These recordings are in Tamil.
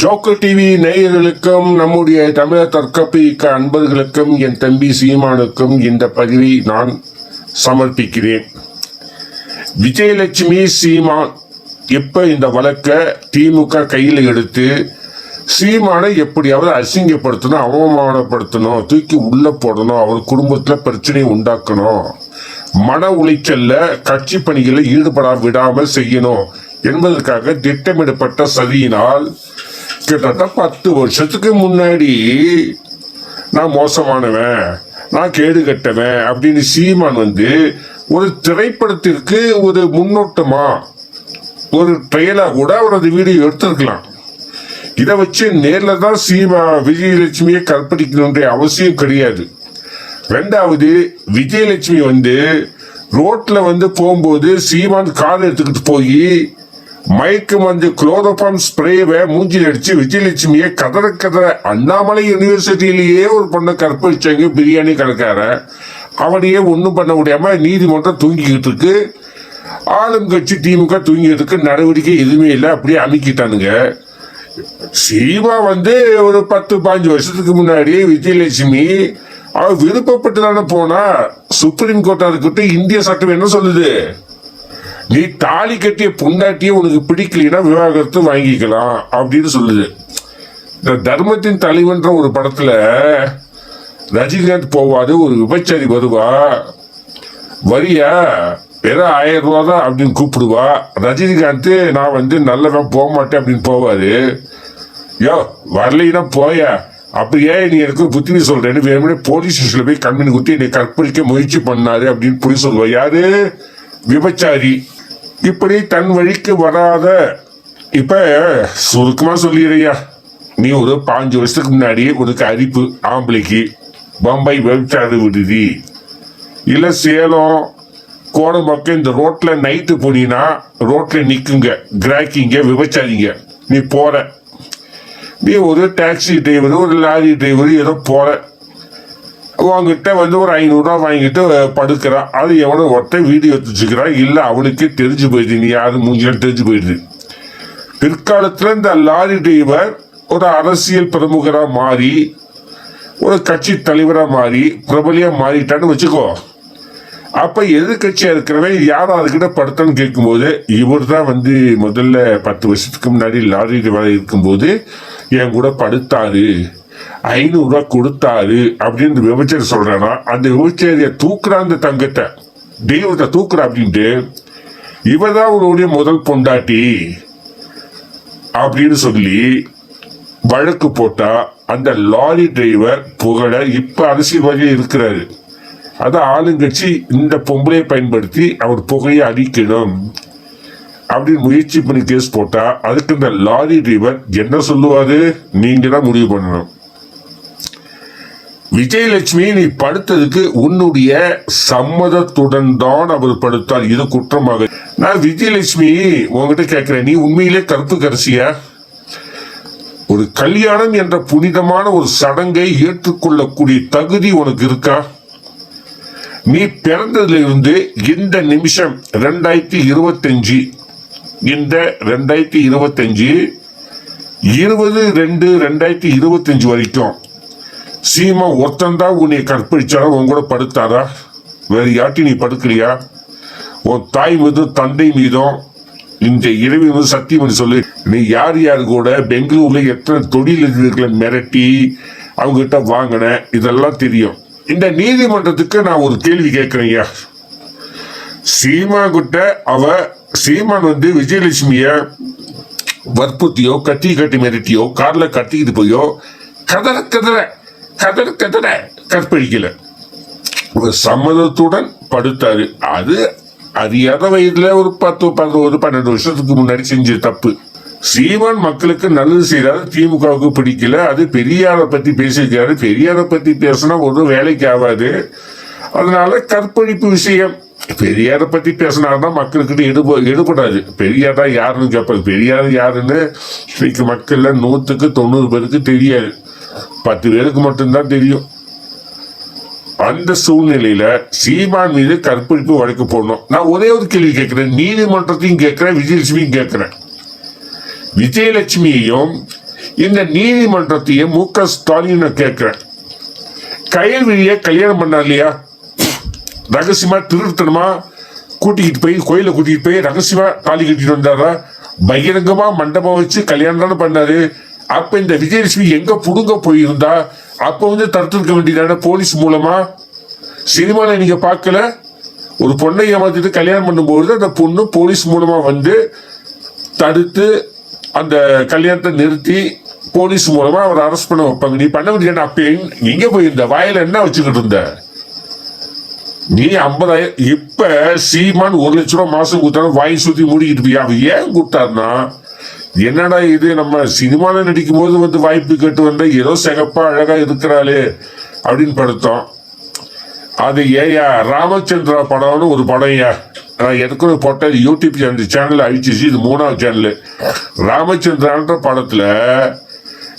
ஜோக்கர் டிவி நேயர்களுக்கும் நம்முடைய தமிழர் தற்கப்பிக்க அன்பர்களுக்கும் என் தம்பி சீமானுக்கும் இந்த பதிவை நான் சமர்ப்பிக்கிறேன். விஜயலட்சுமி சீமான் எப்ப இந்த வழக்கை திமுக கையில் எடுத்து சீமானை எப்படியாவது அசிங்கப்படுத்தணும் அவமானப்படுத்தணும் தூக்கி உள்ள போடணும் அவர் குடும்பத்துல பிரச்சனையை உண்டாக்கணும் மன உளைச்சல்ல கட்சி பணிகளை ஈடுபட விடாமல் செய்யணும் என்பதற்காக திட்டமிடப்பட்ட சதியினால் கிட்டத்தட்ட பத்து வருஷத்துக்கு முன்னாடி நான் மோசமானவன் நான் கேடு கட்டவன் அப்படின்னு சீமான் வந்து ஒரு திரைப்படத்திற்கு ஒரு முன்னோட்டமா ஒரு ட்ரெயிலா கூட அவர் அந்த வீடியோ எடுத்திருக்கலாம். இதை வச்சு நேரில் தான் சீமா விஜயலட்சுமியை கற்பழிக்கணுன்ற அவசியம் கிடையாது. ரெண்டாவது விஜயலட்சுமி வந்து ரோட்டில் வந்து போகும்போது சீமான் கார் எடுத்துக்கிட்டு போய் மயக்கு மருந்து குளோரோபாம் ஸ்ப்ரேவை மூஞ்சில் அடிச்சு விஜயலட்சுமியை கதற கதற அண்ணாமலை யூனிவர்சிட்டியிலேயே ஒரு பொண்ணை கற்பழிச்சாங்க பிரியாணி கடைக்கார. அவனையே ஒன்றும் பண்ண முடியாம நீதிமன்றம் தூங்கிக்கிட்டு இருக்கு. ஆளுங்கட்சி திமுக தூங்கிட்டு இருக்கு நடவடிக்கை எதுவுமே இல்லை அப்படியே அமைக்கிட்டானுங்க. சீமா வந்து ஒரு பத்து பாஞ்சு வருஷத்துக்கு முன்னாடி விஜயலட்சுமி அவ விருப்பப்பட்டு தானே போனா சுப்ரீம் கோர்ட்டா இருக்கட்டும் இந்திய சட்டம் என்ன சொல்லுது? நீ தாலி கட்டிய பொண்டாட்டியே உனக்கு பிடிக்கலைன்னா விவாகரத்து வாங்கிக்கலாம் அப்படின்னு சொல்லுது. இந்த தர்மத்தின் தலைவன்ற ஒரு படத்துல ரஜினிகாந்த் போவாரு ஒரு விபச்சாரி வருவா. வரியா வெறும் ஆயிரம் ரூபா தான் அப்படின்னு கூப்பிடுவா. ரஜினிகாந்த் நான் வந்து நல்லவன் போக மாட்டேன் அப்படின்னு போவாரு. யோ வரலைன்னா போயா. அப்படியே நீ எனக்கு புத்தி சொல்றேன்னு வேணும்னே போலீஸ் ஸ்டேஷன்ல போய் கண்மணி குத்தி என்னை கற்பழிக்க முயற்சி பண்ணாரு அப்படின்னு புரிய சொல்லுவா. யாரு? விபச்சாரி. இப்படி தன் வழிக்கு வராத இப்ப சுருக்கமா சொல்லிடுறியா? நீ ஒரு பாஞ்சு வருஷத்துக்கு முன்னாடி உனக்கு அரிப்பு ஆம்பளைக்கு பம்பை விபச்சார விடுதி. இல்ல சேலம் கோடம்பக்கம் இந்த ரோட்ல நைட்டு போனீங்கன்னா ரோட்ல நிக்குங்க கிராக்கிங்க விபச்சாரிங்க நீ போற. நீ ஒரு டாக்ஸி டிரைவர் ஒரு லாரி டிரைவர் ஏதோ போற. உங்ககிட்ட வந்து ஒரு ஐநூறுரூவா வாங்கிட்டு படுக்கிறான் அது எவனோ ஒருத்த வீடியோ எடுத்து வச்சுக்கிறான் இல்லை அவனுக்கே தெரிஞ்சு போயிடுது. நீ யாரு? மூஞ்சிலும் தெரிஞ்சு போயிடுது. பிற்காலத்தில் இந்த லாரி டிரைவர் ஒரு அரசியல் பிரமுகராக மாறி ஒரு கட்சி தலைவராக மாறி பிரபலியாக மாறிட்டான்னு வச்சுக்கோ. அப்போ எதிர்கட்சியாக இருக்கிறவன் யார் அதுக்கிட்ட படுத்தான்னு கேட்கும்போது இவர் தான் வந்து முதல்ல பத்து வருஷத்துக்கு முன்னாடி லாரி டிரைவராக இருக்கும்போது என் கூட படுத்தாரு. ஐநூறு ரூபாய் கொடுத்தாரு அப்படின்னு விபச்சாரி சொல்றானா அந்த விபச்சேரிய தூக்குறா அந்த தங்கத்தை. தெய்வத்தை தூக்குறா அப்படின்ட்டு இவர் தான் உன்னுடைய முதல் பொண்டாட்டி அப்படின்னு சொல்லி வழக்கு போட்டா அந்த லாரி டிரைவர் புகழ இப்ப அரசியல்வாதியா இருக்கிறாரு. அது ஆளுங்கட்சி இந்த பொம்பளையை பயன்படுத்தி அவர் புகையை அழிக்கணும் அப்படின்னு முயற்சி பண்ணி கேஸ் போட்டா அதுக்கு இந்த லாரி டிரைவர் என்ன சொல்லுவாரு? நீங்க தான் முடிவு பண்ணணும். விஜயலட்சுமி நீ படுத்ததுக்கு உன்னுடைய சம்மதத்துடன் தான் அவர் படுத்தார். இது குற்றமாக. நான் விஜயலட்சுமி உங்ககிட்ட கேட்கிறேன். நீ உண்மையிலே கருத்து கரசியா? ஒரு கல்யாணம் என்ற புனிதமான ஒரு சடங்கை ஏற்றுக்கொள்ளக்கூடிய தகுதி உனக்கு இருக்கா? நீ பிறந்ததுல இருந்து இந்த நிமிஷம் ரெண்டாயிரத்தி இருபத்தஞ்சு இந்த ரெண்டாயிரத்தி இருபத்தஞ்சு இருபது ரெண்டு ரெண்டாயிரத்தி இருபத்தஞ்சு வரைக்கும் சீமா ஒருத்தன் தான் உன்னை கற்பிச்சாரா உன் கூட படுத்தாரா? வேற யாட்டி நீ படுக்கலையா உன் தாய் மீதும் தந்தை மீதும் இந்த இரவி மீது சத்தியம் பண்ணி சொல்லு. நீ யார் யார் கூட பெங்களூர்ல எத்தனை தொழிலதிபர்களை மிரட்டி அவங்க கிட்ட வாங்கின? இதெல்லாம் தெரியும். இந்த நீதிமன்றத்துக்கு நான் ஒரு கேள்வி கேட்கிறேன் சீமா கிட்ட அவ சீமான் வந்து விஜயலட்சுமிய வற்புறுத்தியோ கட்டி கட்டி மிரட்டியோ கார்ல கட்டிக்கிட்டு போயோ கதற கதற கதற கதற? கற்பழிக்கல ஒரு சம்மதத்துடன் படுத்தாரு. அது அறியாத வயதுல ஒரு பத்து பதினோரு பன்னெண்டு வருஷத்துக்கு முன்னாடி செஞ்ச தப்பு. சீமான் மக்களுக்கு நல்லது செய்யறாரு திமுகவுக்கு பிடிக்கல. அது பெரியாரை பத்தி பேசியிருக்காரு. பெரியாரை பத்தி பேசினா ஒரு வேலைக்கு ஆகாது. அதனால கற்பழிப்பு விஷயம். பெரியாரை பத்தி பேசினாதான் மக்களுக்கிட்ட எடுப எடுபடாது. பெரியார் தான் யாருன்னு கேட்பாரு பெரியார் யாருன்னு? இன்னைக்கு மக்கள்ல நூத்துக்கு தொண்ணூறு பேருக்கு தெரியாது. பத்து பேருக்கு மட்டும்தான் தெரியும். அந்த சூழ்நிலையில சீமான் மீது கற்பழிப்பு வழக்கு போடணும். நான் ஒரே ஒரு கேள்வி கேட்கிறேன். நீதிமன்றத்தையும் கேட்கிறேன் விஜயலட்சுமியும் கேட்கிறேன். விஜயலட்சுமியையும் இந்த நீதிமன்றத்தையும் மு க ஸ்டாலின் நான் கேட்கிறேன் கயல்விழிய கல்யாணம் பண்ணா இல்லையா? ரகசியமா திருத்தனமா கூட்டிக்கிட்டு போய் கோயில கூட்டிகிட்டு போய் ரகசியமா தாலி கட்டிட்டு வந்தாரா? பகிரங்கமா மண்டபம் வச்சு கல்யாணம் தானே பண்ணாரு? அப்ப இந்த விஜயலட்சுமி எங்க புடுங்க போயிருந்தா? அப்ப வந்து தடுத்திருக்க வேண்டியதான போலீஸ் மூலமா? சினிமால நீங்க பார்க்கல? ஒரு பொண்ணை ஏமாத்திட்டு கல்யாணம் பண்ணும்போது அந்த பொண்ணு போலீஸ் மூலமா வந்து தடுத்து அந்த கல்யாணத்தை நிறுத்தி போலீஸ் மூலமா அவர் அரெஸ்ட் பண்ண வைப்பாங்க. நீ பண்ண வேண்டியது அப்ப எங்க- போயிருந்த. வாயில என்ன வச்சுக்கிட்டு இருந்த? நீ ஐம்பதாயிரம் இப்ப சீமான் ஒரு லட்ச ரூபா மாசம் கொடுத்தாலும் வாய் சுத்தி மூடிக்கிட்டு போய் அவர் ஏன் கொடுத்தாருன்னா என்னடா இது? நம்ம சினிமால நடிக்கும் போது வந்து வாய்ப்பு கேட்டு வந்த ஏதோ சிகப்பா அழகா இருக்கிறாளே அப்படின்னு படுத்தோம். அது ஏயா? ராமச்சந்திரா படம்னு ஒரு படம்யா நான் ஏற்கனவே போட்ட யூடியூப் சேனல் சேனல் அழிச்சிச்சு இது மூணாவது சேனல். ராமச்சந்திரான்ற படத்துல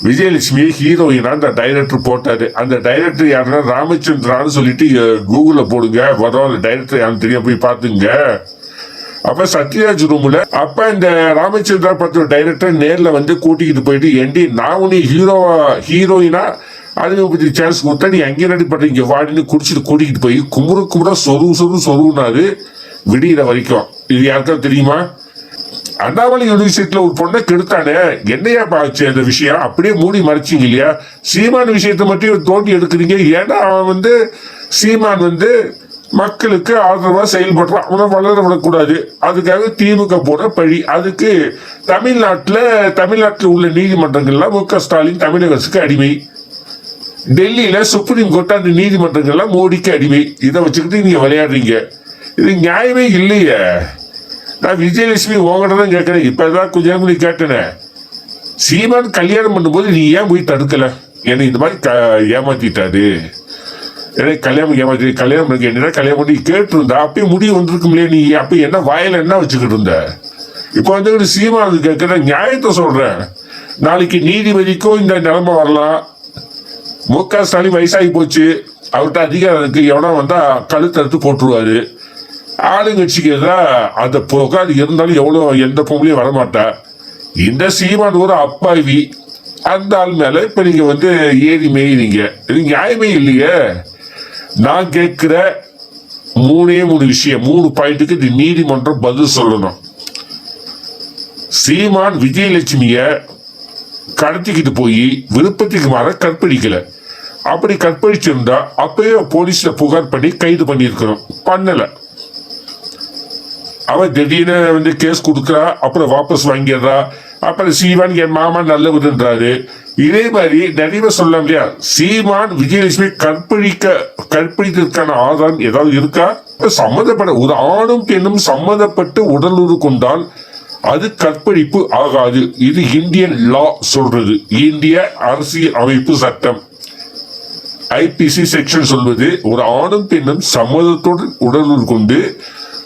விஜயலட்சுமி ஹீரோயினா அந்த டைரக்டர் போட்டாரு. அந்த டைரக்டர் யாருன்னா ராமச்சந்திரான்னு சொல்லிட்டு கூகுளில் போடுங்க. வரும் அந்த டைரக்டர் யாருன்னு தெரியும் போய் பார்த்துங்க. அப்ப சத்யராஜ் ரூம்ல அப்ப இந்த ராமச்சந்திரா படத்தோட டைரக்டர் நேர்ல வந்து கூட்டிக்கிட்டு போயிட்டு ஏண்டி நான் உன்னை ஹீரோவா ஹீரோயினா அறிமுகப்படுத்தி சான்ஸ் கொடுத்தா நீ அங்கே ரெடி பண்ற வாடின்னு குடிச்சிட்டு கூட்டிக்கிட்டு போய் குமுறு குமுற சொரு சொரு சொருனாரு விடியிற வரைக்கும். இது யாருக்காவது தெரியுமா? அண்ணாமலை யூனிவர்சிட்டியில ஒரு பொண்ணை கெடுத்தானே என்னையா பாச்சு அந்த விஷயம்? அப்படியே மூடி மறைச்சிங்க இல்லையா? சீமான் விஷயத்தை மட்டும் தோண்டி எடுக்கிறீங்க. ஏன்னா அவன் வந்து சீமான் வந்து மக்களுக்கு ஆதரவா செயல்படுறான். அவனை வளர விடக்கூடாது. அதுக்காக திமுக போட பழி. அதுக்கு தமிழ்நாட்டுல தமிழ்நாட்டில் உள்ள நீதிமன்றங்கள்லாம் மு க ஸ்டாலின் தமிழக அரசுக்கு அடிமை. டெல்லியில சுப்ரீம் கோர்ட் அந்த நீதிமன்றங்கள்லாம் மோடிக்கு அடிமை. இதை வச்சுக்கிட்டு நீங்க விளையாடுறீங்க. இது நியாயமே இல்லையே. நான் விஜயலட்சுமி உங்ககிட்ட தான் கேட்கிறேன். இப்பதான் கொஞ்ச நேரம் முன்னாடி கேட்டேனே. சீமான் கல்யாணம் பண்ணும்போது நீ ஏன் போய் தடுக்கல? என்னை இந்த மாதிரி க- ஏமாத்திட்டாரு. எனக்கு கல்யாணம் ஏமாத்தி கல்யாணம் பண்ணி என்ன கல்யாணம் பண்ணி கேட்டிருந்தா அப்பயும் முடிவு வந்திருக்கும் இல்லையா நீ அப்ப என்ன வாயில என்ன வச்சுக்கிட்டு இருந்த? இப்போ வந்து சீமான் கேட்கிற நியாயத்தை சொல்றேன். நாளைக்கு நீதிபதிக்கும் இந்த நிலைமை வரலாம். மு க ஸ்டாலின் வயசாகி போச்சு. அவர்கிட்ட அதிகாரம் இருக்கு. எவனா வந்தா கழுத்தறுத்து போட்டுருவாரு. ஆளுங்கட்சிக்கு எதிராக அந்த புகார் இருந்தாலும் எவ்வளோ எந்த பொம்பளையும் வரமாட்டா? இந்த சீமான் ஒரு அப்பாவி. அந்த ஆள் மேல இப்ப நீங்க வந்து ஏறி மேயிறீங்க. இது நியாயமே இல்லையே. நான் கேட்கிற மூணே மூணு விஷயம் மூணு பாயிண்ட்டுக்கு இது நீதிமன்றம் பதில் சொல்லணும். சீமான் விஜயலட்சுமிய கடத்திக்கிட்டு போய் விருப்பத்துக்கு மாற கற்பழிக்கல. அப்படி கற்பழிச்சிருந்தா அப்பயே போலீஸ்ல புகார் பண்ணி கைது பண்ணியிருக்கணும் பண்ணல. அவன் திடீர்னு வந்து கேஸ் கொடுக்குறா அப்புறம் வாபஸ் வாங்கிடுறா. அப்புறம் சீவான் என் மாமா நல்லவருன்றாரு. இதே மாதிரி நிறைய சொல்ல இல்லையா சீமான் விஜயலட்சுமி கற்பழிக்க கற்பழித்ததற்கான ஆதாரம் ஏதாவது இருக்கா? சம்மந்தப்பட ஒரு ஆணும் பெண்ணும் சம்மந்தப்பட்டு உடலுறு கொண்டால் அது கற்பழிப்பு ஆகாது. இது இந்தியன் லா சொல்றது. இந்திய அரசியல் அமைப்பு சட்டம். ஐபிசி செக்ஷன் சொல்வது ஒரு ஆணும் பெண்ணும் சம்மதத்துடன் உடலுறு கொண்டு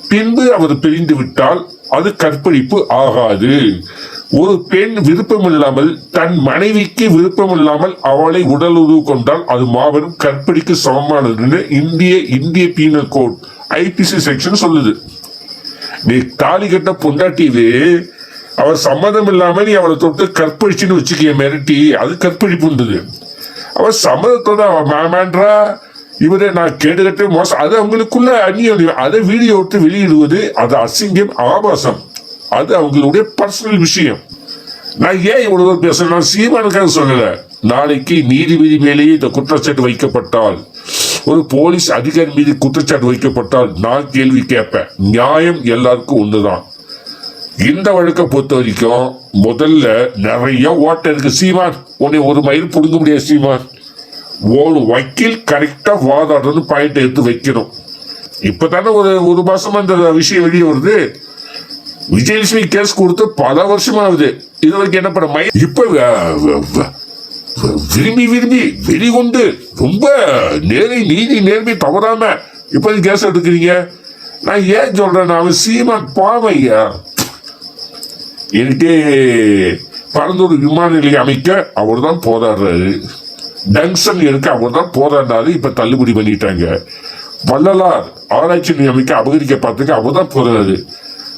பின்பு அவர் பிரிந்து விட்டால் அது கற்பழிப்பு ஆகாது. ஒரு பெண் விருப்பமில்லாமல் தன் மனைவிக்கு விருப்பமில்லாமல் அவளை உடல் உடலுறவு கொண்டால் அது மாபெரும் கற்பழிக்கு சமமானதுன்னு இந்திய இந்திய பீனல் கோட் ஐபிசி செக்ஷன் சொல்லுது. நீ தாலி கட்ட பொண்டாட்டிவே அவர் சம்மதம் இல்லாம நீ அவளை தொட்டு கற்பழிச்சுன்னு வச்சுக்கிய மிரட்டி அது கற்பழிப்புன்றது அவர் சம்மதத்தோட அவ மேமேன்றா இவரே நான் கேடுகட்டே மோசம் அது அவங்களுக்குள்ள அந்நியம். அதை வீடியோ விட்டு வெளியிடுவது அது அசிங்கம் ஆபாசம். அது அவங்களுடைய பர்சனல் விஷயம். நான் ஏன் இவ்வளவு தூரம் பேசுறேன்? நான் சீமானுக்காக சொல்லல. நாளைக்கு நீதிபதி மேலேயே இந்த குற்றச்சாட்டு வைக்கப்பட்டால் ஒரு போலீஸ் அதிகாரி மீது குற்றச்சாட்டு வைக்கப்பட்டால் நான் கேள்வி கேட்பேன். நியாயம் எல்லாருக்கும் ஒண்ணுதான். இந்த வழக்கை பொறுத்த வரைக்கும் முதல்ல நிறைய ஓட்ட இருக்கு சீமான். உன்னை ஒரு மயில் புடுங்க முடியாது சீமான். ஒரு வக்கீல் கரெக்டா வாதாடுறது பாயிண்ட் எடுத்து வைக்கணும். இப்பதானே ஒரு ஒரு மாசமா இந்த விஷயம் வெளியே வருது. விஜயலட்சுமி கேஸ் கொடுத்து பல வருஷம் ஆகுது. இது வரைக்கும் என்ன பண்ண இப்ப விரும்பி விரும்பி வெளிகொண்டு ரொம்ப நேரை நீதி நேர்மை தவறாம இப்ப கேஸ் எடுக்கிறீங்க. நான் ஏன் சொல்றேன் நான் சீமான் பாவையா என்கிட்ட பரந்தூர் விமான நிலையம் அமைக்க அவர் தான் போராடுறாரு. டங்ஷன் எடுக்க அவர் தான் போராடினாரு இப்ப தள்ளுபடி பண்ணிட்டாங்க. வள்ளலார் ஆராய்ச்சி நிலையம் அமைக்க அபகரிக்க பார்த்துக்க அவர் தான் போராடுறாரு.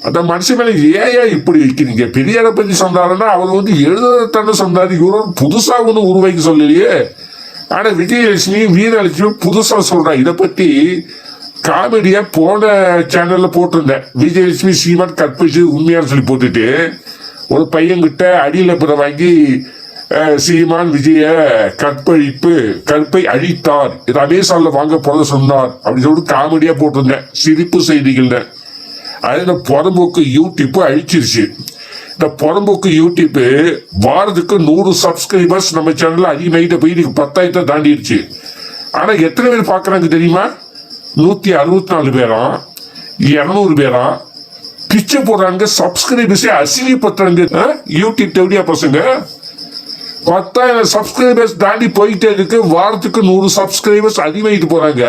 அந்த மனுஷன் மேல ஏயா இப்படி வைக்கிறீங்க? பெரியாரை பத்தி சொன்னாருன்னா அவர் வந்து எழுதுறதான சொன்னார் இவரும் புதுசாக ஒன்று உருவாக்கி சொல்லலையே. ஆனா விஜயலட்சுமி வீரலட்சுமி புதுசா சொல்றா. இதை பத்தி காமெடியா போன சேனல்ல போட்டிருந்தேன். விஜயலட்சுமி சீமான் கற்பிச்சு உண்மையான்னு சொல்லி போட்டுட்டு ஒரு பையன்கிட்ட அடியில் பிற வாங்கி சீமான் விஜய கற்பழிப்பு கற்பை அழித்தார். இது அமேசான்ல வாங்க போத சொன்னார். அப்படின்னு சொல்லிட்டு காமெடியா போட்டிருந்தேன். சிரிப்பு செய்திகள்னு அதில் இந்த புறம்போக்கு யூடியூப் அழிச்சிருச்சு. இந்த புறம்போக்கு யூடியூப் வாரத்துக்கு நூறு சப்ஸ்கிரைபர்ஸ் நம்ம சேனல்ல அதிகமாகிட்ட போய் இன்னைக்கு பத்தாயிரத்தை தாண்டிடுச்சு ஆனா எத்தனை பேர் பார்க்குறாங்க தெரியுமா? நூத்தி அறுபத்தி நாலு பேரா? இரநூறு பேரா? பிச்சை போடுறாங்க சப்ஸ்கிரைபர்ஸே அசிங்கப்படுத்துறாங்க. யூடியூப் தேவையா பசங்க. பத்தாயிரம் சப்ஸ்கிரைபர்ஸ் தாண்டி போயிட்டே இருக்கு. வாரத்துக்கு நூறு சப்ஸ்கிரைபர்ஸ் அதிகமாகிட்டு போறாங்க.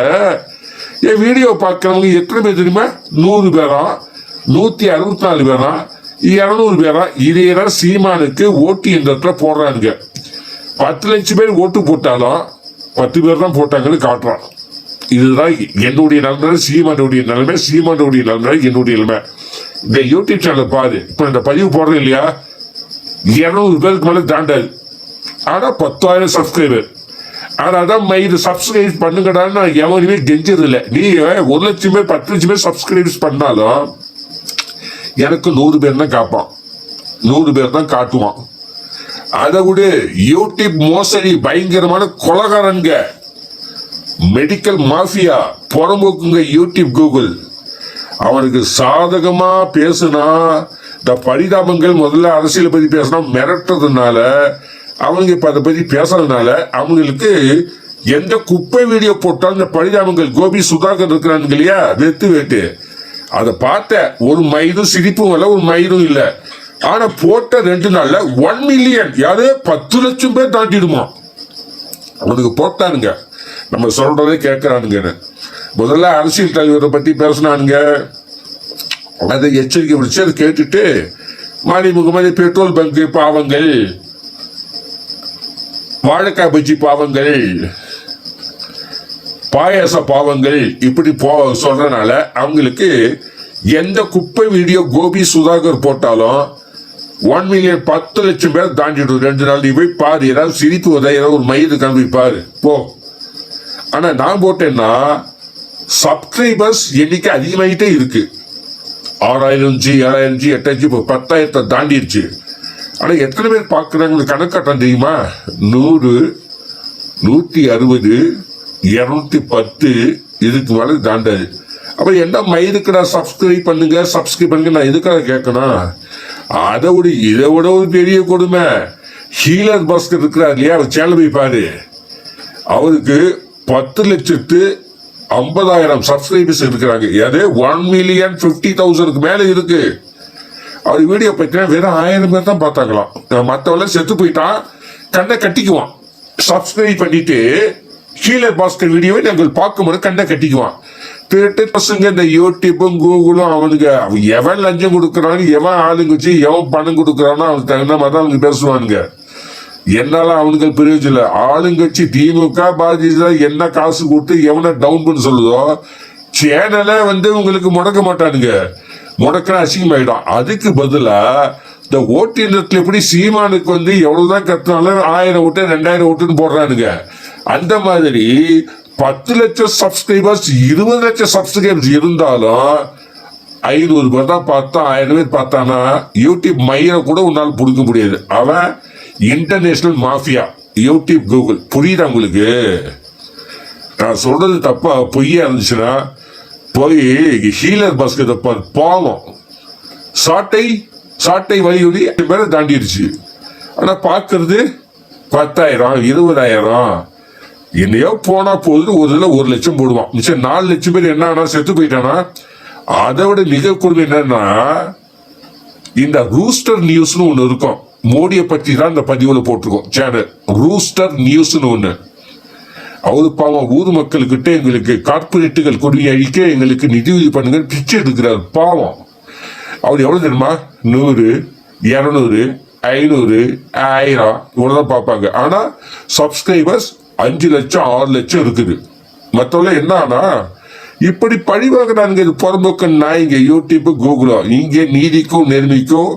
என் வீடியோ பார்க்கறவங்க எத்தனை பேர் தெரியுமா? நூறு பேரா? நூத்தி அறுபத்தி நாலு பேரா? இரநூறு பேரா? இதேதான் சீமானுக்கு ஓட்டு என்ற போடுறாங்க பத்து லட்சம் பேர் ஓட்டு போட்டாலும் பத்து பேர் தான் போட்டாங்கன்னு காட்டுறான். இதுதான் என்னுடைய நிலைமை சீமானுடைய நிலைமை சீமானுடைய நிலைமை என்னுடைய நிலைமை இந்த யூடியூப் சேனல் பாரு. இப்ப இந்த பதிவு போடுறேன் இல்லையா? இரநூறு பேருக்கு மேலே தாண்டாது. ஆனா பத்தாயிரம் சப்ஸ்கிரைபர் ஆனா அதான் மை இது சப்ஸ்கிரைப் பண்ணுங்கடான்னு நான் எவனுமே கெஞ்சது இல்லை நீ ஒரு லட்சம் பேர் பத்து லட்சம் பேர் சப்ஸ்கிரைப்ஸ் பண்ணாலும் எனக்கு நூறு பேர் தான் காப்பான். நூறு பேர் தான் காட்டுவான். அதை விட யூடியூப் மோசடி பயங்கரமான கொலகாரங்க மெடிக்கல் மாஃபியா புறம்போக்குங்க யூடியூப் கூகுள். அவனுக்கு சாதகமா பேசுனா இந்த பரிதாபங்கள் முதல்ல அரசியலை பத்தி பேசினா மிரட்டுறதுனால அவங்க இப்ப அதை பத்தி பேசுறதுனால அவங்களுக்கு எந்த குப்பை வீடியோ போட்டாலும் இந்த பரிதாபங்கள் கோபி சுதாகர் இருக்கிறானுங்க இல்லையா? வெத்து வேட்டு. அதை பார்த்த ஒரு மயிரும் சிரிப்பும் இல்லை ஒரு மயிரும் இல்லை. ஆனா போட்ட ரெண்டு நாள்ல ஒன் மில்லியன் யாரு பத்து லட்சம் பேர் தாண்டிடுமா? அவனுக்கு போட்டானுங்க. நம்ம சொல்றதே கேட்கறானுங்கன்னு. முதல்ல அரசியல் தலைவரை பத்தி பேசினானுங்க. அதை எச்சரிக்கை விடுச்சு அதை கேட்டுட்டு மறைமுகமாக பெட்ரோல் பங்கு பாவங்கள். வாழைக்காய் பஜ்ஜி பாவங்கள் பாயாச பாவங்கள் இப்படி போ சொல்றனால அவங்களுக்கு எந்த குப்பை வீடியோ கோபி சுதாகர் போட்டாலும் ஒன் மில்லியன் பத்து லட்சம் பேர் தாண்டிடும் ரெண்டு நாள் நீ போய் பாரு ஏதாவது சிரித்து வந்தா ஏதாவது ஒரு மயிறு காண்பி பாரு. போ. ஆனா நான் போட்டேன்னா சப்ஸ்கிரைபர்ஸ் எண்ணிக்கை அதிகமாகிட்டே இருக்கு. ஆறாயிரம் ஜி ஏழாயிரம் ஜி எட்டாயிரம் ஜி இப்போ பத்தாயிரத்தை தாண்டிடுச்சு. ஆனா எத்தனை பேர் பார்க்குறாங்க கணக்காட்டம் தெரியுமா? நூறு நூத்தி அறுபது இருநூத்தி பத்து இதுக்கு மேல தாண்டாது. அப்ப என்ன நான் சப்ஸ்கிரைப் பண்ணுங்க சப்ஸ்கிரைப் பண்ணுங்க நான் எதுக்காக கேட்கணும் அதை விட இதை விட ஒரு பெரிய கொடுமை. ஹீலர் பாஸ்கர் இருக்கிறார் இல்லையா? அவர் சேனல் போய் பாரு. அவருக்கு பத்து லட்சத்து ஐம்பதாயிரம் சப்ஸ்கிரைபர்ஸ் இருக்கிறாங்க. அது ஒன் மில்லியன் ஃபிஃப்டி தௌசண்ட்க்கு மேலே இருக்குது அவர் வீடியோ பார்த்தீங்கன்னா வெறும் ஆயிரம் பேர் தான் பார்த்தாங்களாம். மற்றவெல்லாம் செத்து போயிட்டான். கண்ணை கட்டிக்குவான். சப்ஸ்கிரைப் பண்ணிட்டு ஹீலர் பாஸ்கர் வீடியோவை நாங்கள் பார்க்கும்போது கண்ணை கட்டிக்குவான். திருட்டு பசங்க இந்த யூடியூப்பும் கூகுளும் அவனுங்க அவன் எவன் லஞ்சம் கொடுக்குறானு எவன் ஆளுங்க வச்சு எவன் பணம் கொடுக்குறானோ அவனுக்கு தகுந்த மாதிரி தான் அவனுக்கு பேசுவானுங்க. என்னால அவனுக்கு பிரயோஜனம் இல்லை. ஆளுங்கட்சி திமுக பாஜக என்ன காசு கொடுத்து எவனை டவுன் பண்ண சொல்லுதோ சேனலை வந்து உங்களுக்கு முடக்க மாட்டானுங்க. முடக்கினா அசிங்கமாயிடும் அதுக்கு பதிலா இந்த ஓட்டுநர்கள் எப்படி சீமானுக்கு வந்து எவ்வளவுதான் கட்டினாலும் ஆயிரம் ஓட்டு ரெண்டாயிரம் ஓட்டுன்னு போடுறானுங்க. அந்த மாதிரி பத்து லட்சம் சப்ஸ்கிரைபர்ஸ் இருபது லட்சம் சப்ஸ்கிரைபர்ஸ் இருந்தாலும் ஐநூறு பேர் தான் பார்த்தா ஆயிரம் பேர் பார்த்தானா யூடியூப் மையம் கூட உன்னால் பிடிக்க முடியாது. அவன் இன்டர்நேஷனல் மாஃபியா யூடியூப் கூகுள் புரியுதா உங்களுக்கு? நான் சொல்றது தப்பா பொய்யா இருந்துச்சுன்னா போய் ஹீலர் பாஸ்கெட் பாவம். சாட்டை சாட்டை வலியுடி பேரை தாண்டிடுச்சு. ஆனா பார்க்கறது பத்தாயிரம் இருபதாயிரம். என்னையோ போனா போகுது ஒரு இதுல ஒரு லட்சம் போடுவான். மிச்சம் நாலு லட்சம் பேர் என்ன ஆனா செத்து போயிட்டானா? அதை விட மிக கொடுமை என்னன்னா இந்த ரூஸ்டர் நியூஸ்னு ஒண்ணு இருக்கும். மோடியை பத்தி தான் இந்த பதிவுல போட்டிருக்கோம். சேனல் ரூஸ்டர் நியூஸ்னு ஒண்ணு. அவரு பாவம் ஊர் மக்கள்கிட்ட எங்களுக்கு கார்பரேட்டுகள் கொடி அழிக்க எங்களுக்கு நிதியுதவி பண்ணுங்க பிச்சை எடுக்கிறார் பாவம். அவர் எவ்வளோ தெரியுமா? நூறு இரநூறு ஐநூறு ஆயிரம் இவ்வளோதான் பார்ப்பாங்க. ஆனால் சப்ஸ்கிரைபர்ஸ் அஞ்சு லட்சம் ஆறு லட்சம் இருக்குது. மற்றவங்க என்னன்னா இப்படி பழிவாகிறாங்க இது புறம்போக்கு நாய்ங்க யூடியூப் கூகுளோ இங்கே நீதிக்கும் நேர்மைக்கும்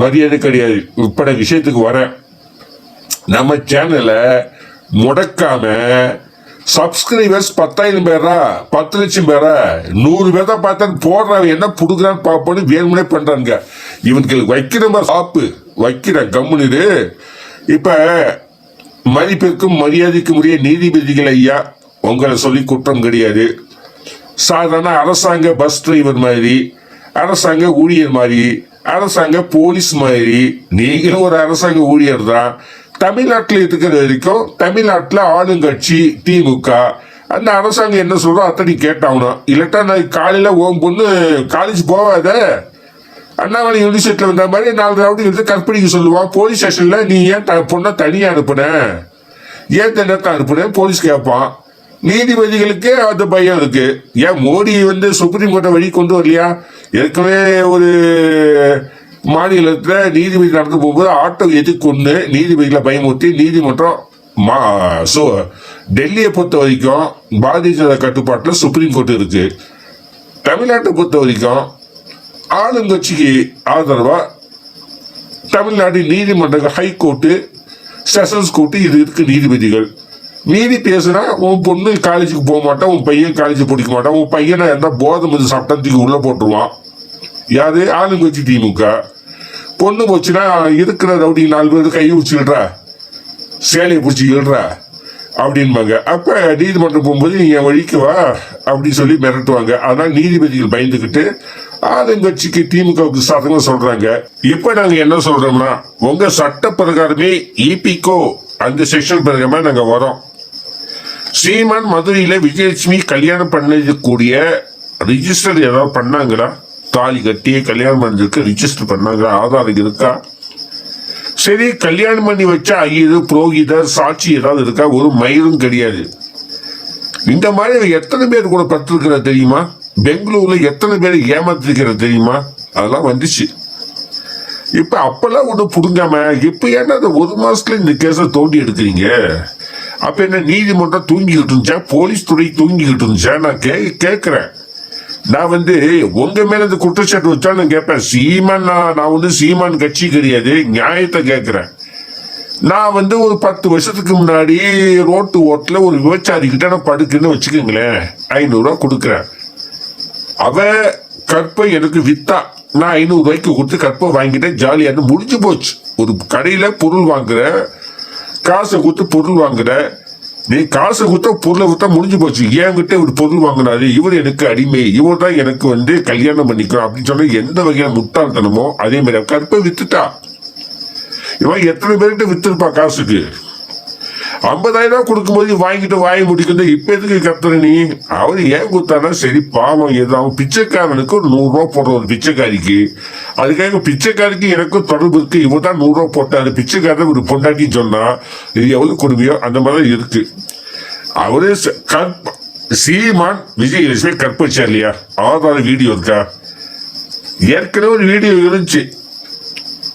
மரியாதை கிடையாது. இப்பட விஷயத்துக்கு வரேன். நம்ம சேனலை முடக்காம சப்ஸ்கிரைபர்ஸ் பத்தாயிரம் பேரா பத்து லட்சம் பேரா நூறு பேர் தான் பார்த்தா போடுறவன் என்ன புடுக்குறான்னு பார்ப்போன்னு வேணுமனே பண்றாங்க இவனுக்கு வைக்கிற மாதிரி சாப்பு வைக்கிற கம்முனு இப்ப மதிப்பிற்கும் மரியாதைக்கும் உரிய நீதிபதிகள் ஐயா உங்களை சொல்லி குற்றம் கிடையாது. சாதாரண அரசாங்க பஸ் டிரைவர் மாதிரி அரசாங்க ஊழியர் மாதிரி அரசாங்க போலீஸ் மாதிரி நீங்களும் ஒரு அரசாங்க ஊழியர் தான் தமிழ்நாட்டில் இருக்கிற வரைக்கும் தமிழ்நாட்டில் ஆளுங்கட்சி திமுக அந்த அரசாங்கம் என்ன சொல்றோ அத்தனை கேட்டாகணும். இல்லாட்டா நான் காலையில் ஓம் பொண்ணு காலேஜ் போகாத அண்ணாமலை யூனிவர்சிட்டியில் வந்த மாதிரி நாலு ரவுண்டு எடுத்து கற்பனைக்கு சொல்லுவான் போலீஸ் ஸ்டேஷனில் நீ ஏன் த பொண்ணை தனியாக அனுப்புன? ஏன் தண்டத்தை அனுப்புன? போலீஸ் கேட்பான் நீதிபதிகளுக்கே அது பயம் இருக்கு. ஏன் மோடி வந்து சுப்ரீம் கோர்ட்டை வழி கொண்டு வரலையா? ஏற்கனவே ஒரு மாநிலத்தில் நீதிபதி நடந்து போகும்போது ஆட்டோ எதிர்கொண்டு நீதிபதிகளை பயமுறுத்தி நீதிமன்றம் மா ஸோ டெல்லியை பொறுத்த வரைக்கும் பாரதிய ஜனதா கட்டுப்பாட்டில் சுப்ரீம் கோர்ட் இருக்கு. தமிழ்நாட்டை பொறுத்த வரைக்கும் ஆளுங்கட்சிக்கு ஆதரவாக தமிழ்நாடு நீதிமன்றங்கள் ஹைகோர்ட்டு செஷன்ஸ் கோர்ட்டு இது இருக்கு நீதிபதிகள். நீதி பேசுனா உன் பொண்ணு காலேஜுக்கு போக மாட்டான் உன் பையன் காலேஜ் படிக்க மாட்டான் உன் பையனை என்ன போதை மருந்து சட்டத்துக்கு உள்ளே போட்டுருவான். யாரு ஆளுங்கட்சி திமுக. பொண்ணு போச்சுன்னா இருக்கிற ரவுடி நாலு பேர் கை வச்சுக்கிடுற சேலையை பிடிச்சி இழுற? அப்படின்பாங்க. அப்ப நீதிமன்றம் போகும்போது நீங்கள் வழிக்கு வா அப்படின்னு சொல்லி மிரட்டுவாங்க. ஆனால் நீதிபதிகள் பயந்துக்கிட்டு ஆளுங்கட்சிக்கு திமுகவுக்கு சாதகமா சொல்றாங்க. இப்ப நாங்க என்ன சொல்றோம்னா உங்க சட்ட பிரகாரமே இபிகோ. அந்த செக்ஷன் பிரகாரமா நாங்க வரோம். ஸ்ரீமான் மதுரையில விஜயலட்சுமி கல்யாணம் பண்ணக்கூடிய ரிஜிஸ்டர் ஏதாவது பண்ணாங்களா? தாலி கட்டி கல்யாணம் பண்ணதுக்கு ரிஜிஸ்டர் பண்ணாங்க. ஆதாரம் இருக்கா? சரி கல்யாணம் பண்ணி வச்சா ஐயரு புரோகிதர் சாட்சி ஏதாவது இருக்கா? ஒரு மயிலும் கிடையாது. இந்த மாதிரி எத்தனை பேர் கூட பத்திருக்கிற தெரியுமா? பெங்களூர்ல எத்தனை பேர் ஏமாத்திருக்கிற தெரியுமா? அதெல்லாம் வந்துச்சு. இப்ப அப்பெல்லாம் ஒன்றும் புடுங்காம இப்ப ஏன்னா அந்த ஒரு மாசத்துல இந்த கேஸை தோண்டி எடுக்கிறீங்க? அப்ப என்ன நீதிமன்றம் தூங்கிக்கிட்டு இருந்துச்சா? போலீஸ் துறை தூங்கிக்கிட்டு இருந்துச்சா? நான் கே கேட்கிறேன் நான் வந்து உங்க மேல இந்த குற்றச்சாட்டு வச்சா நான் கேட்பேன் சீமான் நான் நான் வந்து சீமான் கட்சி கிடையாது. நியாயத்தை கேட்கிறேன் நான் வந்து ஒரு பத்து வருஷத்துக்கு முன்னாடி ரோட்டு ஓட்டில் ஒரு விபச்சாரி கிட்ட நான் படுக்குன்னு வச்சுக்கோங்களேன். ஐநூறுரூவா கொடுக்குறேன். அவ கற்பை எனக்கு வித்தா. நான் ஐநூறு ரூபாய்க்கு கொடுத்து கற்பை வாங்கிட்டேன். ஜாலியாக முடிஞ்சு போச்சு. ஒரு கடையில் பொருள் வாங்குற காசை கொடுத்து பொருள் வாங்குற நீ காசை கொடுத்தா பொருளை கொடுத்தா முடிஞ்சு போச்சு. என்கிட்ட ஒரு பொருள் வாங்கினாரு. இவர் எனக்கு அடிமை. இவர் தான் எனக்கு வந்து கல்யாணம் பண்ணிக்கிறோம் அப்படின்னு சொன்னா எந்த வகையான முட்டாள்தனமோ அதே மாதிரி கற்பை வித்துட்டா இவன் எத்தனை பேர்கிட்ட வித்துருப்பா காசுக்கு? ஐம்பதாயிரம் ரூபாய் கொடுக்கும்போது வாங்கிட்டு வாங்கி முடிக்கிறது இப்ப எதுக்கு கத்துற நீ? அவர் ஏன் கொடுத்தானா சரி பாவம் ஏதோ அவன் பிச்சைக்காரனுக்கு ஒரு நூறு போடுற ஒரு பிச்சைக்காரிக்கு. அதுக்காக பிச்சைக்காரிக்கு எனக்கும் தொடர்பு இருக்கு. இவர் தான் நூறு ரூபா போட்டாரு. பிச்சைக்காரன் ஒரு பொண்டாட்டி சொன்னா இது எவ்வளவு கொடுமையோ அந்த மாதிரி இருக்கு. அவரு ச- கற்ப சீமான் விஜயலட்சுமி கற்பச்சா இல்லையா? ஆதார வீடியோ இருக்கா? ஏற்கனவே ஒரு வீடியோ இருந்துச்சு.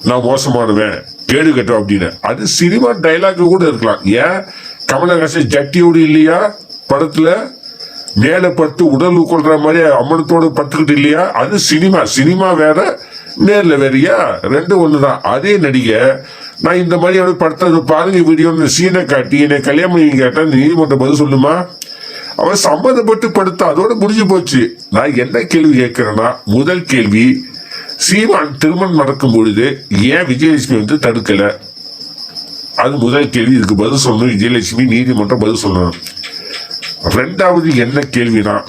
நான் மோசமானவன். கேடு கட்டும் அப்படின்னு. அது சினிமா டைலாக் கூட இருக்கலாம். ஏன்? கமலஹாசன் ஜட்டியோடு இல்லையா? படத்துல மேல படுத்து உடல் கொள்ற மாதிரி அம்மனத்தோடு பட்டுக்கிட்டு இல்லையா? அது சினிமா. சினிமா வேற நேர்ல வேறயா? ரெண்டும் ஒண்ணுதான். அதே நடிகை நான் இந்த மாதிரி படத்தை பாருங்க வீடியோ சீனை காட்டி என்னை கல்யாணம் பண்ணி கேட்டா நீதிமன்றம் பதில் சொல்லுமா? அவன் சம்மந்தப்பட்டு படுத்தா அதோட முடிஞ்சு போச்சு. நான் என்ன கேள்வி கேட்கிறேன்னா முதல் கேள்வி சீமான் திருமணம் நடக்கும் பொழுது ஏன் விஜயலட்சுமி வந்து தடுக்கல? அது முதல் கேள்வி. இதுக்கு பதில் சொல்லணும். விஜயலட்சுமி நீதிமன்றம் பதில் சொல்லணும். ரெண்டாவது என்ன கேள்வினா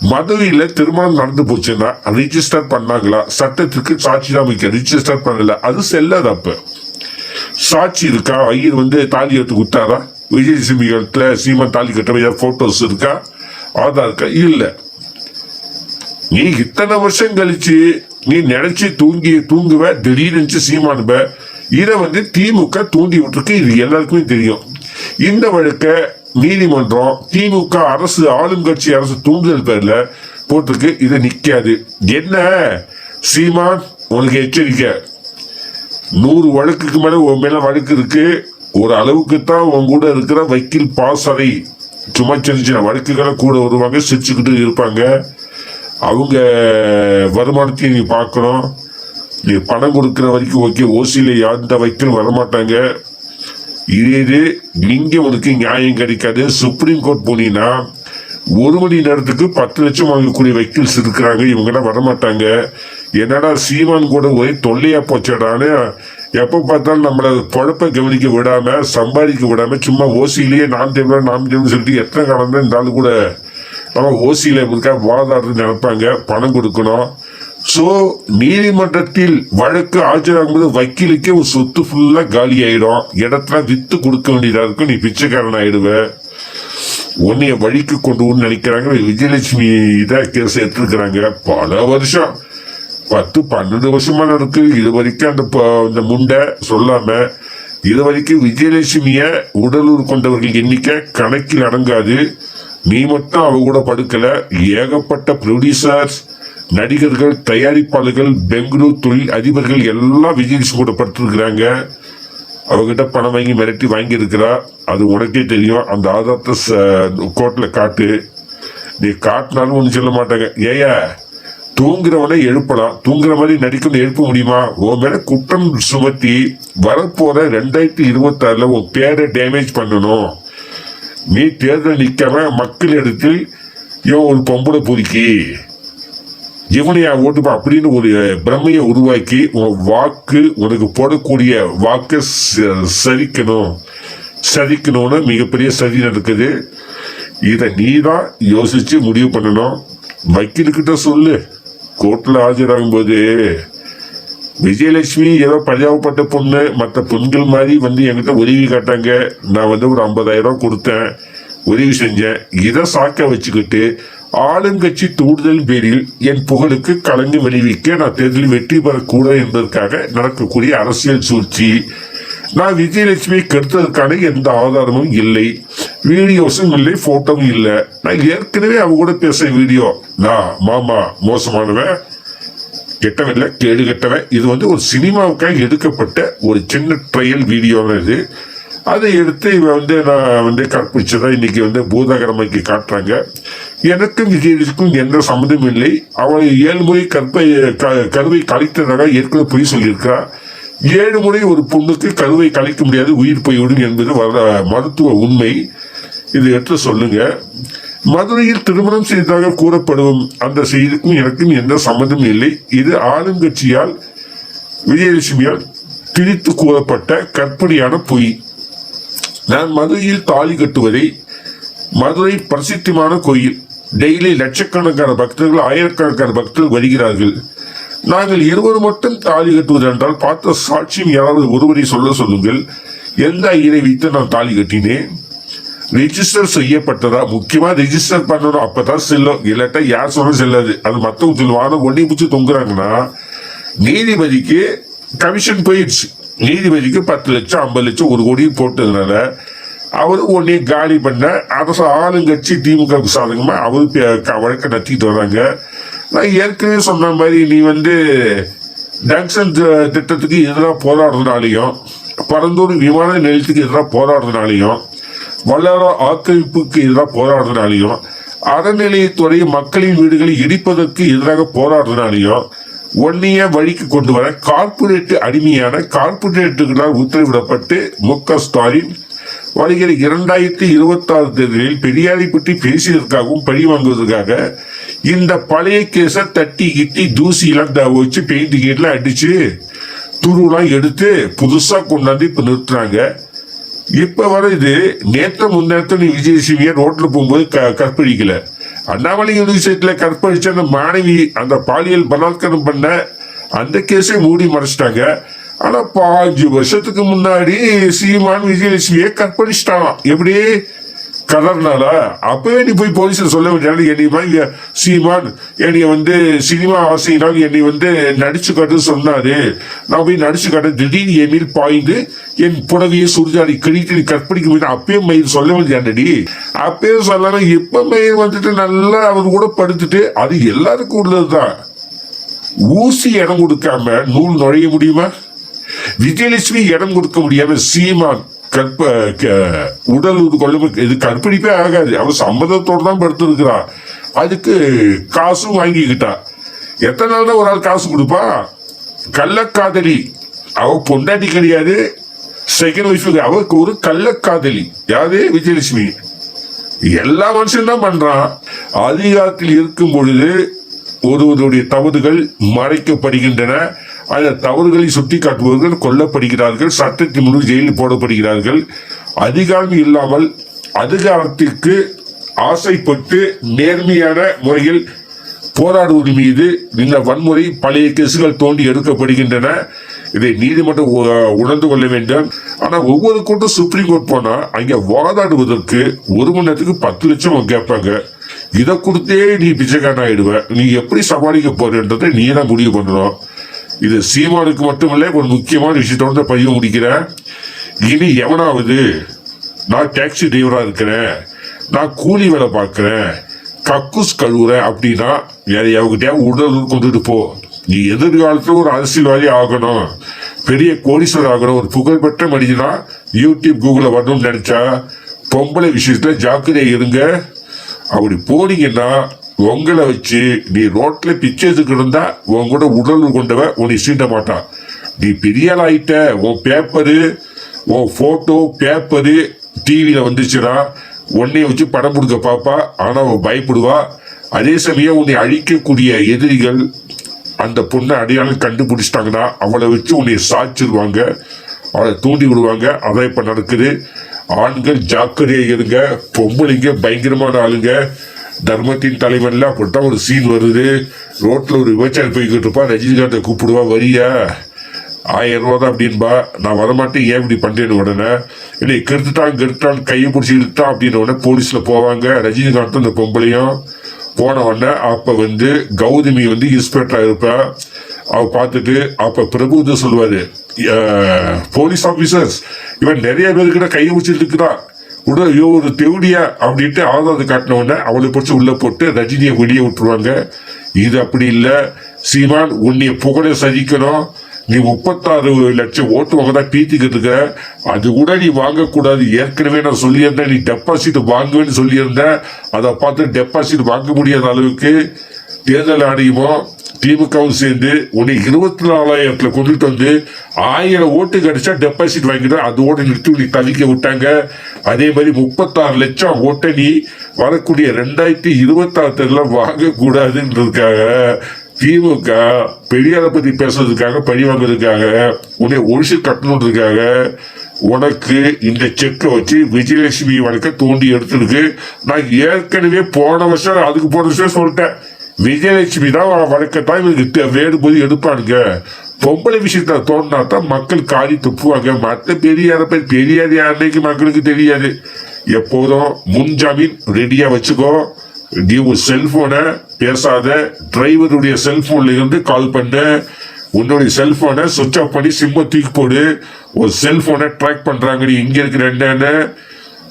மதுரையில் திருமணம் நடந்து போச்சுன்னா ரிஜிஸ்டர் பண்ணாங்களா? சட்டத்திற்கு சாட்சி தான் அமைக்க ரிஜிஸ்டர் பண்ணல. அது செல்லாது அப்போ சாட்சி இருக்கா? ஐயர் வந்து தாலி எடுத்து கொடுத்தாரா? விஜயலட்சுமி இடத்துல சீமான் தாலி கட்டுற போட்டோஸ் இருக்கா? ஆதார் இருக்கா இல்லை. நீ இத்தனை வருஷம் கழிச்சு நீ நினைச்சு தூங்கி தூங்குவ திடீர்னு சீமானுவ இதை வந்து திமுக தூண்டி விட்டுருக்கு. இது எல்லாருக்குமே தெரியும். இந்த வழக்க நீதிமன்றம் திமுக அரசு ஆளுங்கட்சி அரசு தூண்டுதல் பேர்ல போட்டிருக்கு. இது நிக்காது. என்ன? சீமான் உனக்கு எச்சரிக்கை. நூறு வழக்குக்கு மேல உன் மேல வழக்கு இருக்கு. ஒரு அளவுக்கு தான் உன் கூட இருக்கிற வக்கீல் பாசறை சும்மா சின்ன சின்ன வழக்குகளை கூட வருவாங்க சிரிச்சுக்கிட்டு இருப்பாங்க. அவங்க வருமானத்தையும் நீ பார்க்கணும். நீ பணம் கொடுக்குற வரைக்கும் ஓகே ஓசியில் எந்த வைக்கலும் வரமாட்டாங்க. இதே இது இங்கே உனக்கு நியாயம் கிடைக்காது. சுப்ரீம் கோர்ட் போனீங்கன்னா ஒரு மணி நேரத்துக்கு பத்து லட்சம் வாங்கக்கூடிய வைக்கல்ஸ் இருக்கிறாங்க. இவங்கெல்லாம் வரமாட்டாங்க. என்னடா சீமான் கூட ஒரே தொல்லையாக போச்சடான்னு எப்போ பார்த்தாலும் நம்மளை பொழப்பை கவனிக்க விடாமல் சம்பாதிக்க விடாம சும்மா ஓசியிலேயே நான் தேவை நான் தேவைன்னு சொல்லிட்டு எத்தனை காலம் தான் இருந்தாலும் கூட ஆனால் ஓசியில இருக்கா வாதாடுறது நினைப்பாங்க பணம் கொடுக்கணும். ஸோ நீதிமன்றத்தில் வழக்கு ஆஜராகும்போது வக்கீலுக்கே ஒரு சொத்து ஃபுல்லா காலி ஆயிடும். இடத்துல வித்து கொடுக்க வேண்டியதா இருக்கும் நீ பிச்சைக்காரன் ஆயிடுவ. உன்னைய வழிக்கு கொண்டு வந்து நினைக்கிறாங்க. விஜயலட்சுமி இதை கேஸ் எடுத்துருக்கிறாங்க. பல வருஷம். பத்து பன்னெண்டு வருஷமா நடக்கு இது வரைக்கும் அந்த இந்த முண்டை சொல்லாம இது வரைக்கும் விஜயலட்சுமிய உடலூர் கொண்டவர்கள் எண்ணிக்கை கணக்கில் அடங்காது. நீ மட்டும் அவ கூட படுக்கல. ஏகப்பட்ட ப்ரொடியூசர்ஸ் நடிகர்கள் தயாரிப்பாளர்கள் பெங்களூர் தொழில் அதிபர்கள் எல்லாம் விஜய்ஸ் கூட படுத்திருக்கிறாங்க அவகிட்ட பணம் வாங்கி மிரட்டி வாங்கியிருக்கிறா. அது உனக்கே தெரியும். அந்த ஆதாரத்தை கோர்ட்டில் காட்டு. நீ காட்டினாலும் ஒன்றும் சொல்ல மாட்டாங்க. ஏயா தூங்குறவனை எழுப்பலாம். தூங்குற மாதிரி நடிக்கணும் எழுப்ப முடியுமா? உன் மேல குற்றம் சுமத்தி வரப்போற ரெண்டாயிரத்தி இருபத்தாறுல உன் பேரை டேமேஜ் பண்ணணும். நீ தேர்தல் நிக்காம மக்கள் இடத்தில் இவன் ஒரு பொம்பளை பொறுக்கி இவனையா ஓட்டுப்பா அப்படின்னு ஒரு பிரமையை உருவாக்கி உன் வாக்கு உனக்கு போடக்கூடிய வாக்கை ச- சரிக்கணும் சரிக்கணும்னு மிகப்பெரிய சதி நடக்குது. இதை நீ தான் யோசிச்சு முடிவு பண்ணணும். வக்கீல்கிட்ட சொல்லு. கோர்ட்ல ஆஜராகும் போது விஜயலட்சுமி ஏதோ பரிதாபப்பட்ட பொண்ணு மற்ற பெண்கள் மாதிரி வந்து என்கிட்ட உதவி காட்டாங்க. நான் வந்து ஒரு ஐம்பதாயிரம் கொடுத்தேன். உதவி செஞ்சேன். இதை சாக்க வச்சுக்கிட்டு ஆளுங்கட்சி தூண்டுதல் பேரில் என் புகழுக்கு கலங்கு விளைவிக்க நான் தேர்தலில் வெற்றி பெறக்கூடாது என்பதற்காக நடக்கக்கூடிய அரசியல் சூழ்ச்சி. நான் விஜயலட்சுமி கெடுத்ததற்கான எந்த ஆதாரமும் இல்லை. வீடியோஸும் இல்லை போட்டோவும் இல்லை. நான் ஏற்கனவே அவங்க கூட பேச வீடியோ. நான் மாமா மோசமானவன். கெட்டவில்லை இல்லை கேடு கெட்டவன் இது வந்து ஒரு சினிமாவுக்காக எடுக்கப்பட்ட ஒரு சின்ன ட்ரையல் வீடியோ இது. அதை எடுத்து இவன் வந்து நான் வந்து கற்பிச்சதா இன்னைக்கு வந்து பூதாகரமைக்கு காட்டுறாங்க. எனக்கும் விஜயனுக்கும் எந்த சம்மந்தமும் இல்லை. அவள் ஏழு முறை கற்பை க- கருவை கலைத்ததாக ஏற்கனவே பொய் சொல்லியிருக்கா ஏழு முறை ஒரு பொண்ணுக்கு கருவை கலைக்க முடியாது உயிர் போய்விடும் என்பது வர- மருத்துவ உண்மை. இது எடுத்து சொல்லுங்கள் மதுரையில் திருமணம் செய்ததாக கூறப்படும் அந்த செய்திக்கும் எனக்கும் எந்த சம்மந்தமும் இல்லை. இது ஆளுங்கட்சியால் விஜயலட்சுமியால் திணித்து கூறப்பட்ட கற்பனையான பொய். நான் மதுரையில் தாலி கட்டுவதை மதுரை பிரசித்தமான கோயில். டெய்லி லட்சக்கணக்கான பக்தர்கள் ஆயிரக்கணக்கான பக்தர்கள் வருகிறார்கள். நாங்கள் இருவர் மட்டும் தாலி கட்டுவது என்றால் பார்த்த சாட்சியம் யாராவது ஒருவரை சொல்ல சொல்லுங்கள். எந்த ஐயரை வைத்து நான் தாலி கட்டினேன்? ரிஜிஸ்டர் செய்யப்பட்டதா? முக்கியமா ரிஜிஸ்டர் பண்ணணும். அப்பதான் செல்லும். இல்லாட்டா யார் சொன்னாலும் செல்லாது. அது மத்தவங்க சொல்லுவாங்க. ஒண்ணி பிடிச்சி தொங்குறாங்கன்னா நீதிபதிக்கு கமிஷன் போயிடுச்சு. நீதிபதிக்கு பத்து லட்சம் ஐம்பது லட்சம் ஒரு கோடியும் போட்டதுனால அவர் உடனே காலி பண்ண அரசு ஆளுங்கட்சி திமுக சாதகமா அவர் பே- க- வழக்கை நடத்திட்டு வராங்க. நான் ஏற்கனவே சொன்ன மாதிரி நீ வந்து ஜங்ஷன் திட்டத்துக்கு எதிராக போராடுறதுனாலையும் பரந்தூர் விமான நிலையத்துக்கு எதிராக போராடுறதுனாலையும் வல்லார ஆக்கிரமிப்புக்கு எதிராக போராடுறதுனாலையும் அறநிலையத்துறை மக்களின் வீடுகளை இடிப்பதற்கு எதிராக போராடுறதுனாலையும் ஒன்னிய வழிக்கு கொண்டு வர கார்பரேட் அடிமையான கார்பரேட்டுகளால் உத்தரவிடப்பட்டு மு க ஸ்டாலின் வருகிற இரண்டாயிரத்தி இருபத்தி ஆறு தேர்தலில் பெரியாரை பற்றி பேசியதற்காகவும் பழி வாங்குவதற்காக இந்த பழைய கேஸை தட்டி கிட்டி தூசிலாம் வச்சு பெயிண்ட் கேட்ல அடிச்சு துருவெல்லாம் எடுத்து புதுசா கொண்டாந்து இப்ப நிறுத்துறாங்க. இப்ப வரது நேற்று முன்னேற்ற நீ விஜயசிவிய ரோட்ல போகும்போது க- கற்பழிக்கல. அண்ணாமலை யூனிவர்சிட்டியில கற்பழிச்ச அந்த மாணவி அந்த பாலியல் பலாத்காரம் பண்ண அந்த கேஸை மூடி மறைச்சிட்டாங்க. ஆனா பாஞ்சு வருஷத்துக்கு முன்னாடி சீமான் விஜயலட்சுமியை கற்பழிச்சிட்டானாம் எப்படி? கலர்னால அப்பவே நீ போய் போலீஸ்ல சொல்ல வேண்டிய என்னை மாதிரி சீமான் என்னைய வந்து சினிமா ஆசையினால் என்னை வந்து நடிச்சு காட்டு சொன்னாரு. நான் போய் நடிச்சு காட்ட திடீர்னு என் பாய்ந்து என் புடவையை சுருஜாடி கிழித்து நீ கற்பழிக்க போய் அப்பயே மயில் சொல்ல வேண்டியாண்டடி அப்பயே சொல்லாம இப்ப மயில் வந்துட்டு நல்லா அவர் கூட படுத்துட்டு அது எல்லாருக்கும் உள்ளதுதான். ஊசி இடம் கொடுக்காம நூல் நுழைய முடியுமா? விஜயலட்சுமி இடம் கொடுக்க முடியாம சீமான் கற்ப க- உடல் இது கொள்ள இது கற்பிடிப்பே ஆகாது. அவன் சம்மதத்தோடு தான் படுத்திருக்கிறான். அதுக்கு காசும் வாங்கிக்கிட்டா. எத்தனை நாள் தான் ஒரு ஆள் காசு கொடுப்பா? கள்ளக்காதலி. அவ பொண்டாட்டி கிடையாது. செகண்ட் வைஃப் அவருக்கு ஒரு கள்ளக்காதலி. யாரு? விஜயலட்சுமி. எல்லா மனுஷன் தான் பண்றான். அதிகாரத்தில் இருக்கும் பொழுது ஒருவருடைய தவறுகள் மறைக்கப்படுகின்றன. அந்த தவறுகளை சுட்டி காட்டுபவர்கள் கொல்லப்படுகிறார்கள் சட்டத்தின் முழு ஜெயிலில் போடப்படுகிறார்கள். அதிகாரம் இல்லாமல் அதிகாரத்திற்கு ஆசைப்பட்டு நேர்மையான முறையில் போராடுவது மீது இந்த வன்முறை பழைய கேசுகள் தோண்டி எடுக்கப்படுகின்றன. இதை நீதிமன்றம் உணர்ந்து கொள்ள வேண்டும். ஆனால் ஒவ்வொரு கூட்டம் சுப்ரீம் கோர்ட் போனால் அங்கே வாதாடுவதற்கு ஒரு மணி நேரத்துக்கு பத்து லட்சம் கேட்பாங்க. இதை கொடுத்தே நீ பிச்சைக்காரன் ஆயிடுவ. நீ எப்படி சமாளிக்க போறன்றதை நீ தான் முடிவு பண்ணணும். இது சீமானுக்கு மட்டுமல்ல ஒரு முக்கியமான விஷயத்தோட தான் பதிவு முடிக்கிறேன். இனி எவனாவது நான் டாக்ஸி டிரைவரா இருக்கிறேன் நான் கூலி வேலை பார்க்குறேன் கக்கூஸ் கழுவுறேன் அப்படின்னா வேற எவகிட்டயாவது உடல் கொண்டுட்டு போ. நீ எதிர்காலத்துல ஒரு அரசியல்வாதி ஆகணும். பெரிய கோடீஸ்வரர் ஆகணும். ஒரு புகழ்பெற்ற மனிதனா யூடியூப் கூகுள வரணும்னு நினைச்சா பொம்பளை விஷயத்துல ஜாக்கிரதை இருங்க. அப்படி போனீங்கன்னா உங்களை வச்சு நீ ரோட்ல பிச்சை எடுத்துக்கிட்டு இருந்தா உன் கூட உடல் கொண்டவ உன்னை சீண்ட மாட்டான். நீ பெரிய ஆயிட்ட உன் பேப்பரு உன் போட்டோ பேப்பரு டிவியில வந்துச்சுன்னா உன்னை வச்சு படம் கொடுக்க பார்ப்பா ஆனால் அவன் பயப்படுவா. அதே சமயம் உன்னை அழிக்கக்கூடிய எதிரிகள் அந்த பொண்ணை அடையாளம் கண்டுபிடிச்சிட்டாங்கன்னா அவளை வச்சு உன்னை சாய்ச்சிருவாங்க அவளை தூண்டி விடுவாங்க. அதான் இப்போ நடக்குது. ஆண்கள் ஜாக்கிரதையாக இருங்க. பொம்பளைங்க பயங்கரமான ஆளுங்க. தர்மத்தின் தலைவன்ல அப்படித்தான் ஒரு சீன் வருது. ரோட்ல ஒரு விபச்சாரி போய்கிட்டு இருப்பான் ரஜினிகாந்தை கூப்பிடுவா வரியா? ஆயிரம் ரூபா தான் அப்படின்பா. நான் வரமாட்டேன் ஏன் இப்படி பண்றேன்னு உடனே. இல்லை கெடுத்துட்டான் கெடுத்துட்டான் கையை பிடிச்சி இழுத்தான் அப்படின்ன உடனே போலீஸ்ல போவாங்க. ரஜினிகாந்த் அந்த பொம்பளையும். போன உடனே அப்ப வந்து கௌதமி வந்து இன்ஸ்பெக்டரா இருப்பேன் அவ பார்த்துட்டு அப்ப பிரபு வந்து சொல்லுவாரு போலீஸ் ஆபீசர்ஸ் இவன் நிறைய பேருக்கிட்ட கையை பிடிச்சிட்டு இருக்கிறான் உடனே ஐயோ ஒரு தேவடியா அப்படின்ட்டு ஆதாரத்தை காட்டின உடனே அவளை பிடிச்சி உள்ள போட்டு ரஜினியை வெளியே விட்டுருவாங்க. இது அப்படி இல்லை. சீமான் உன்னை புகழ சதிக்கணும் நீ முப்பத்தாறு லட்சம் ஓட்டு வாங்க பீத்திக்கிட்டு இருக்க. அது கூட நீ வாங்கக்கூடாது. ஏற்கனவே நான் சொல்லியிருந்தேன். நீ டெபாசிட் வாங்குவேன்னு சொல்லியிருந்தேன். அதை பார்த்து டெபாசிட் வாங்க முடியாத அளவுக்கு தேர்தல் ஆணையமும் திமுகவும் சேர்ந்து உன்னை இருபத்தி நாலாயிரத்துல கொண்டுட்டு வந்து ஆயிரம் ஓட்டு கிடைச்சா டெபாசிட் வாங்கிட்டு அதோட நிறுத்தி நீ தவிக்க விட்டாங்க. அதே மாதிரி முப்பத்தாறு லட்சம் ஓட்டை நீ வரக்கூடிய ரெண்டாயிரத்தி இருபத்தாறு தேர்தலில் வாங்கக்கூடாதுன்றதுக்காக திமுக பெரியாரை பத்தி பேசுறதுக்காக பழி வாங்குறதுக்காக உன்னை ஒழிச்சு கட்டணுன்றதுக்காக உனக்கு இந்த செக்கை வச்சு விஜயலட்சுமி வழக்க தோண்டி எடுத்திருக்கு. நான் ஏற்கனவே போன வருஷம் அதுக்கு போன வருஷம் சொல்லிட்டேன். விஜயலட்சுமி தான் வழக்கத்தான் இவருக்கு வேணும்போது எடுப்பானுங்க. பொம்பளை விஷயத்த தோணுனா தான் மக்கள் காரி துப்புவாங்க. மற்ற பெரியார பத்தி பெரியார் யாருனைக்கு மக்களுக்கு தெரியாது. எப்போதும் முன்ஜாமீன் ரெடியா வச்சுக்கோ. நீ உன் செல்போனை பேசாத. டிரைவருடைய செல்போன்ல இருந்து கால் பண்ண. உன்னுடைய செல்போனை சுவிச் ஆஃப் பண்ணி சிம்மை தூக்கி போடு. ஒரு செல்போனை ட்ராக் பண்ணுறாங்க நீ இங்கே இருக்கிற என்னன்னு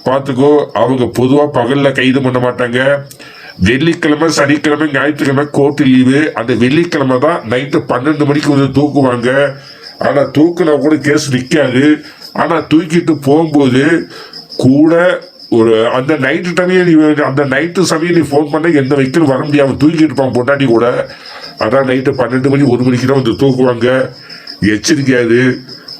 பார்த்துக்கோ அவங்க பொதுவாக பகலில் கைது பண்ண மாட்டாங்க. வெள்ளிக்கிழமை சனிக்கிழமை ஞாயிற்றுக்கிழமை கோர்ட்டு லீவு அந்த வெள்ளிக்கிழமை தான் நைட்டு பன்னெண்டு மணிக்கு வந்து தூக்குவாங்க. ஆனால் தூக்கினா கூட கேஸ் நிற்காது ஆனால் தூக்கிட்டு போகும்போது கூட ஒரு அந்த நைட்டு டைமே நீ அந்த நைட்டு சமயம் நீ ஃபோன் பண்ண எந்த வைக்கலும் வர முடியாமல் தூக்கிட்டு இருப்பான் பொண்டாட்டி கூட. அதான் நைட்டு பன்னெண்டு மணி ஒரு மணிக்கு தான் வந்து தூக்குவாங்க. எச்சரிக்கையாது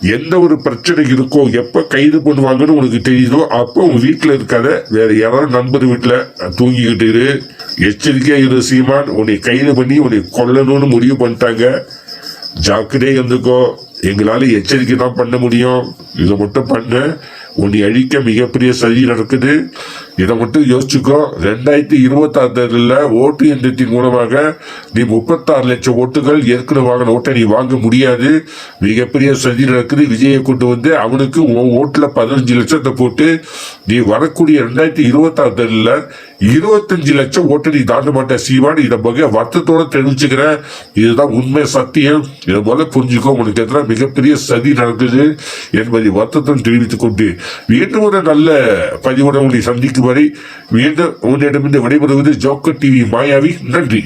எந்த ஒரு பிரச்சனை இருக்கோ எப்ப கைது பண்ணுவாங்கன்னு உனக்கு தெரியுதோ அப்போ உங்க வீட்டுல இருக்காத வேற யாராவது நண்பர் வீட்டுல தூங்கிக்கிட்டு இரு. எச்சரிக்கையா இரு சீமான். உன்னை கைது பண்ணி உன்னை கொல்லணும்னு முடிவு பண்ணிட்டாங்க. ஜாக்கிரதையா இருந்துக்கோ. எங்களால எச்சரிக்கை தான் பண்ண முடியும். இதை மட்டும் பண்ண. உன்னை அழிக்க மிகப்பெரிய சதி நடக்குது. இதை மட்டும் யோசிச்சுக்கோ. ரெண்டாயிரத்தி இருபத்தாறு தேர்தலில் ஓட்டு எந்திரத்தின் மூலமாக நீ முப்பத்தாறு லட்சம் ஓட்டுகள் ஏற்கனவே வாங்கின ஓட்டை நீ வாங்க முடியாது. மிகப்பெரிய சதி நடக்குது. விஜயை கொண்டு வந்து அவனுக்கு உன் ஓட்டுல பதினஞ்சு லட்சத்தை போட்டு நீ வரக்கூடிய ரெண்டாயிரத்தி இருபத்தாறு தேர்தலில் இருபத்தஞ்சு லட்சம் ஓட்டை நீ தாண்ட மாட்டேன் சீமான் இதை பக வருத்தத்தோட தெரிவிச்சுக்கிறேன் இதுதான் உண்மை சத்தியம். இதை முதல்ல புரிஞ்சுக்கோ உனக்கு எதிராக மிகப்பெரிய சதி நடக்குது என்பதை வருத்தத்தை தெரிவித்துக் கொண்டு மீண்டும் ஒரு நல்ல பதிவுடன் உங்களை சந்திக்கும் வரை மீண்டும் உன்னிடமிருந்து விடைபெறுவது ஜோக்கர் டிவி மாயாவி. நன்றி.